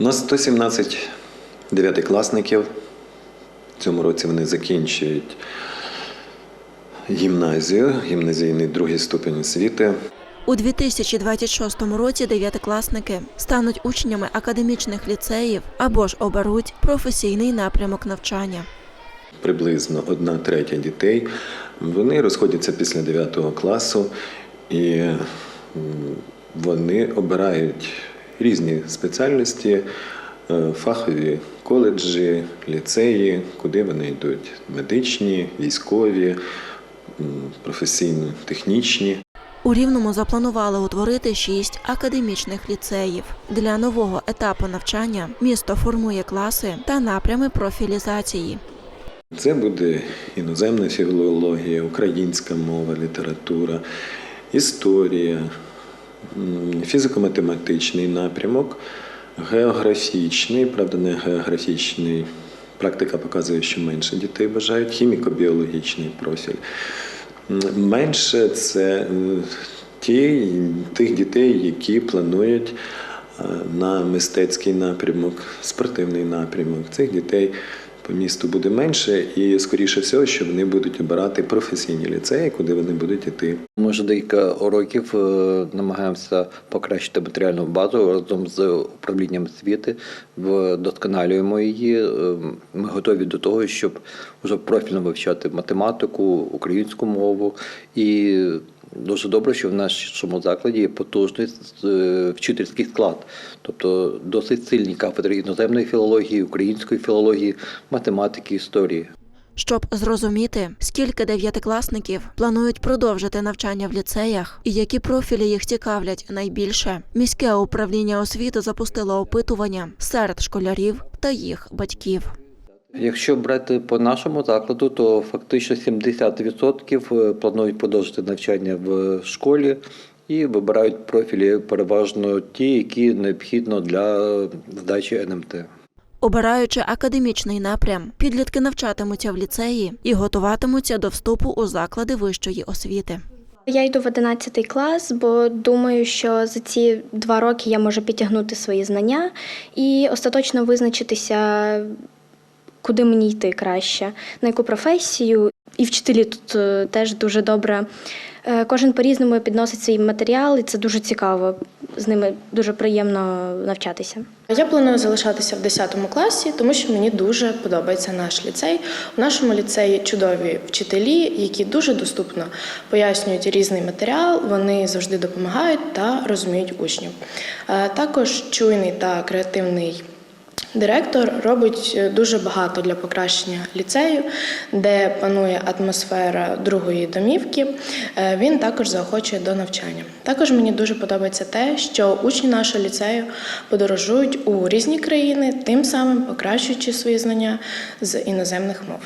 У нас 117 дев'ятикласників. В цьому році вони закінчують гімназію, гімназійний другий ступень освіти. У 2026 році дев'ятикласники стануть учнями академічних ліцеїв або ж оберуть професійний напрямок навчання. Приблизно одна третя дітей. Вони розходяться після 9 класу і вони обирають різні спеціальності, е, фахові коледжі, ліцеї, куди вони йдуть: медичні, військові, професійно-технічні. У Рівному запланували утворити шість академічних ліцеїв. Для нового етапу навчання місто формує класи та напрями профілізації. Це буде іноземна філологія, українська мова, література, історія, фізико-математичний напрямок, географічний, правда, не географічний. Практика показує, що менше дітей бажають, хіміко-біологічний профіль. Менше це е, ті, тих дітей, які планують е, на мистецький напрямок, спортивний напрямок. Цих дітей по місту буде менше, і скоріше всього, що вони будуть обирати професійні ліцеї, куди вони будуть йти. Ми вже декілька років е, намагаємося покращити матеріальну базу разом з управлінням освіти, вдосконалюємо її. Е, Ми готові до того, щоб вже профільно вивчати математику, українську мову. І дуже добре, що в нашому закладі є потужний е, вчительський склад, тобто досить сильні кафедри іноземної філології, української філології, математики, історії. Щоб зрозуміти, скільки дев'ятикласників планують продовжити навчання в ліцеях і які профілі їх цікавлять найбільше, міське управління освіти запустило опитування серед школярів та їх батьків. Якщо брати по нашому закладу, то фактично 70% планують продовжити навчання в школі і вибирають профілі переважно ті, які необхідно для здачі НМТ. Обираючи академічний напрям, підлітки навчатимуться в ліцеї і готуватимуться до вступу у заклади вищої освіти. Я йду в 11 клас, бо думаю, що за ці два роки я можу підтягнути свої знання і остаточно визначитися, куди мені йти краще, на яку професію. І вчителі тут е, теж дуже добре. Е, Кожен по-різному підносить свій матеріал, і це дуже цікаво. З ними дуже приємно навчатися. Я планую залишатися в 10 класі, тому що мені дуже подобається наш ліцей. У нашому ліцеї чудові вчителі, які дуже доступно пояснюють різний матеріал. Вони завжди допомагають та розуміють учнів. Е, Також чуйний та креативний. Директор робить е, дуже багато для покращення ліцею, де панує атмосфера другої домівки. Е, Він також заохочує до навчання. Також мені дуже подобається те, що учні нашого ліцею подорожують у різні країни, тим самим покращуючи свої знання з іноземних мов.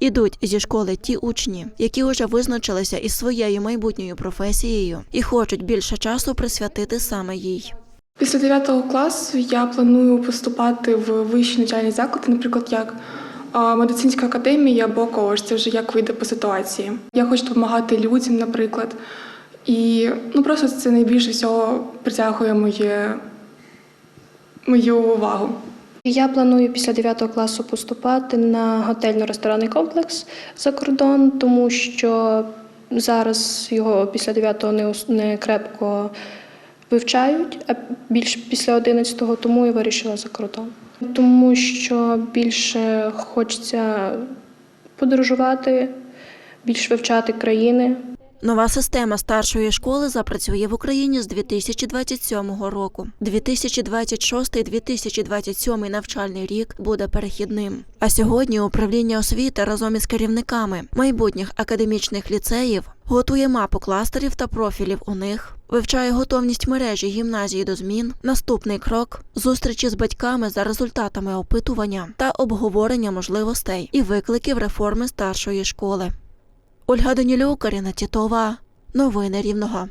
Ідуть зі школи ті учні, які вже визначилися із своєю майбутньою професією і хочуть більше часу присвятити саме їй. Після 9 класу я планую поступати в вищі навчальні заклади, наприклад, як медицинська академія або коледж. Це вже як вийде по ситуації. Я хочу допомагати людям, наприклад. І ну просто це найбільше всього притягує моє, мою увагу. Я планую після 9 класу поступати на готельно-ресторанний комплекс за кордон, тому що зараз його після 9 не, не крепко вивчають, а більш після 11-го, тому я вирішила за кордон. Тому що більше хочеться подорожувати, більш вивчати країни. Нова система старшої школи запрацює в Україні з 2027 року. 2026-2027 навчальний рік буде перехідним. А сьогодні управління освіти разом із керівниками майбутніх академічних ліцеїв готує мапу кластерів та профілів у них, вивчає готовність мережі гімназії до змін. Наступний крок зустрічі з батьками за результатами опитування та обговорення можливостей і викликів реформи старшої школи. Ольга Данілюк, Каріна Тітова. Новини Рівного.